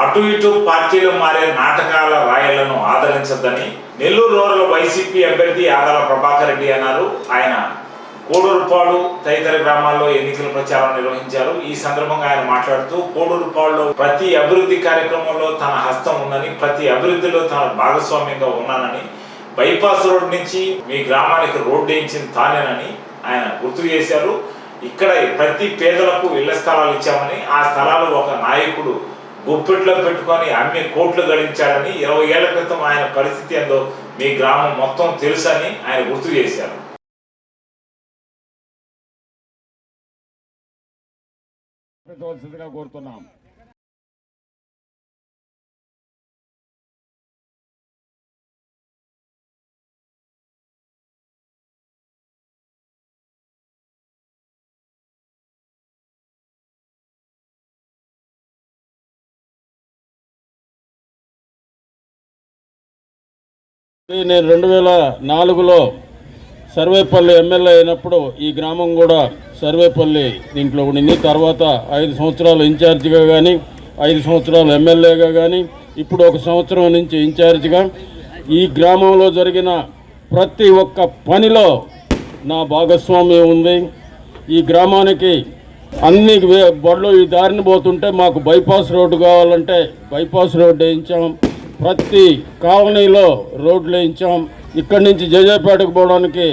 అటు ఇటు పార్టీలు మారే నాటకాల రాయలను ఆదరించద్దని నెల్లూరు రూరల్ వైసీపీ అభ్యర్థి ఆదాల ప్రభాకర్ రెడ్డి అన్నారు. ఆయన కోడూరుపాడు తదితర గ్రామాల్లో ఎన్నికల ప్రచారం నిర్వహించారు. ఈ సందర్భంగా ఆయన మాట్లాడుతూ కోడూరుపాడులో ప్రతి అభివృద్ధి కార్యక్రమంలో తన హస్తం ఉందని ప్రతి అభివృద్ధిలో తన భాగస్వామ్యంగా ఉన్నానని బైపాస్ రోడ్ నుంచి మీ గ్రామానికి రోడ్డు వేయించింది తానేనని ఆయన గుర్తు చేశారు. ఇక్కడ ప్రతి పేదలకు ఇళ్ళ స్థలాలు ఇచ్చామని ఆ స్థలాలు ఒక నాయకుడు గుప్పిట్లో పెట్టుకొని అమ్మి కోట్లు గడించాడని ఇరవై ఏళ్ళ క్రితం ఆయన పరిస్థితి ఏందో మీ గ్రామం మొత్తం తెలుసని ఆయన గుర్తు చేశారు. కోరుతున్నాం. నేను రెండు వేల నాలుగులో సర్వేపల్లి ఎమ్మెల్యే అయినప్పుడు ఈ గ్రామం కూడా సర్వేపల్లి దీంట్లో ఉండింది. తర్వాత ఐదు సంవత్సరాలు ఇన్ఛార్జిగా కానీ ఐదు సంవత్సరాలు ఎమ్మెల్యేగా కానీ ఇప్పుడు ఒక సంవత్సరం నుంచి ఇన్ఛార్జిగా. ఈ గ్రామంలో జరిగిన ప్రతి ఒక్క పనిలో నా భాగస్వామ్యం ఉంది. ఈ గ్రామానికి అన్ని వే- బళ్ళు ఈ దారిని పోతుంటే మాకు బైపాస్ రోడ్డు కావాలంటే బైపాస్ రోడ్డు వేయించాం. ప్రతి కాలనీలో రోడ్లు వేయించాం. ఇక్కడి నుంచి జయజయపేటకు పోవడానికి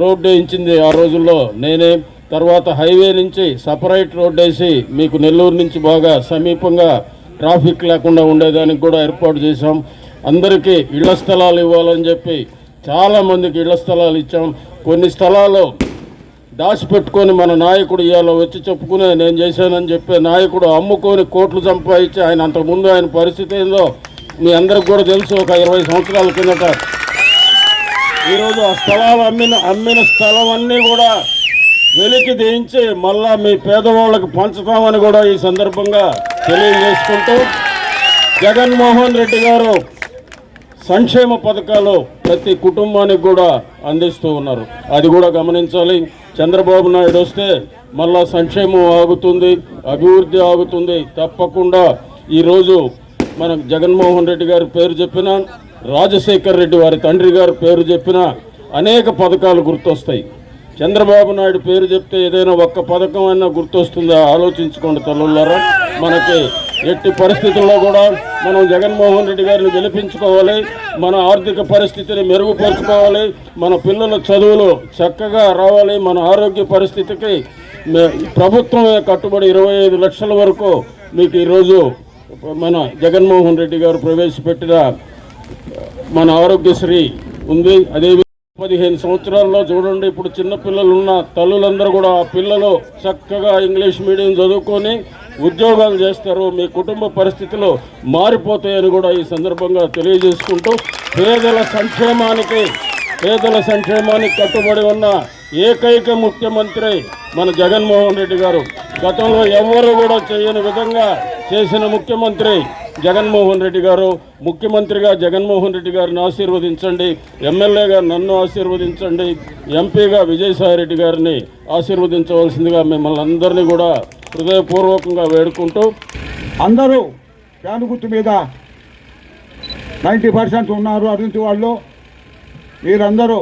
రోడ్డు వేయించింది ఆ రోజుల్లో నేనే. తర్వాత హైవే నుంచి సపరేట్ రోడ్డు వేసి మీకు నెల్లూరు నుంచి బాగా సమీపంగా ట్రాఫిక్ లేకుండా ఉండేదానికి కూడా ఏర్పాటు చేశాం. అందరికీ ఇళ్ళ స్థలాలు ఇవ్వాలని చెప్పి చాలామందికి ఇళ్ళ స్థలాలు ఇచ్చాం. కొన్ని స్థలాలు దాచిపెట్టుకొని మన నాయకుడు ఇవాళ వచ్చి చెప్పుకునే నేను చేశానని చెప్పే నాయకుడు అమ్ముకొని కోట్లు సంపాదించి ఆయన అంతకుముందు ఆయన పరిస్థితి ఏందో మీ అందరికి కూడా తెలుసు ఒక ఇరవై సంవత్సరాల కిందట ఈరోజు ఆ స్థలాలు అమ్మిన అమ్మిన స్థలం అన్నీ కూడా వెలికి దించి మళ్ళా మీ పేదవాళ్ళకి పంచుతామని కూడా ఈ సందర్భంగా తెలియజేసుకుంటూ జగన్మోహన్ రెడ్డి గారు సంక్షేమ పథకాలు ప్రతి కుటుంబానికి కూడా అందిస్తూ ఉన్నారు. అది కూడా గమనించాలి. చంద్రబాబు నాయుడు వస్తే మళ్ళా సంక్షేమం ఆగుతుంది అభివృద్ధి ఆగుతుంది. తప్పకుండా ఈరోజు మన జగన్మోహన్ రెడ్డి గారి పేరు చెప్పిన రాజశేఖర్ రెడ్డి వారి తండ్రి గారి పేరు చెప్పిన అనేక పథకాలు గుర్తొస్తాయి. చంద్రబాబు నాయుడు పేరు చెప్తే ఏదైనా ఒక్క పథకం అయినా గుర్తొస్తుందా? ఆలోచించుకోండి తల్లులారా మనకి ఎట్టి పరిస్థితుల్లో కూడా మనం జగన్మోహన్ రెడ్డి గారిని గెలిపించుకోవాలి. మన ఆర్థిక పరిస్థితిని మెరుగుపరుచుకోవాలి. మన పిల్లల చదువులు చక్కగా రావాలి. మన ఆరోగ్య పరిస్థితికి ప్రభుత్వమే కట్టుబడి ఇరవై ఐదు లక్షల వరకు మీకు ఈరోజు మన జగన్మోహన్ రెడ్డి గారు ప్రవేశపెట్టిన మన ఆరోగ్యశ్రీ ఉంది. అదే పదిహేను సంవత్సరాల్లో చూడండి ఇప్పుడు చిన్నపిల్లలు ఉన్న తల్లులందరూ కూడా ఆ పిల్లలు చక్కగా ఇంగ్లీష్ మీడియం చదువుకొని ఉద్యోగాలు చేస్తారు. మీ కుటుంబ పరిస్థితులు మారిపోతాయని కూడా ఈ సందర్భంగా తెలియజేసుకుంటూ పేదల సంక్షేమానికి పేదల సంక్షేమానికి కట్టుబడి ఉన్న ఏకైక ముఖ్యమంత్రి మన జగన్మోహన్ రెడ్డి గారు. గతంలో ఎవరు కూడా చేయని విధంగా చేసిన ముఖ్యమంత్రి జగన్మోహన్ రెడ్డి గారు ముఖ్యమంత్రిగా జగన్మోహన్ రెడ్డి గారిని ఆశీర్వదించండి ఎమ్మెల్యేగా నన్ను ఆశీర్వదించండి ఎంపీగా విజయసాయి రెడ్డి గారిని ఆశీర్వదించవలసిందిగా మిమ్మల్ని అందరినీ కూడా హృదయపూర్వకంగా వేడుకుంటూ అందరూ ఫ్యాన్ గుర్తు మీద నైంటీ పర్సెంట్ ఉన్నారు అటువంటి వాళ్ళు. మీరందరూ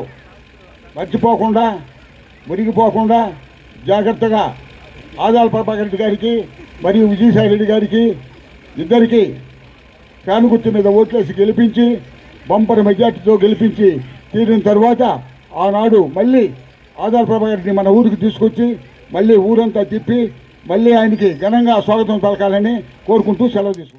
మర్చిపోకుండా మురిగిపోకుండా జాగ్రత్తగా ఆదాల ప్రభాకర్ రెడ్డి గారికి మరియు విజయసాయి రెడ్డి గారికి ఇద్దరికి ఫ్యాన్ గుర్తు మీద ఓట్లేసి గెలిపించి బంపర్ మెజార్టీతో గెలిపించి తీరిన తర్వాత ఆనాడు మళ్ళీ ఆధార్ ప్రభాకర్ గారిని మన ఊరికి తీసుకొచ్చి మళ్ళీ ఊరంతా తిప్పి మళ్ళీ ఆయనకి ఘనంగా స్వాగతం పలకాలని కోరుకుంటూ సెలవు తీసుకుంటాం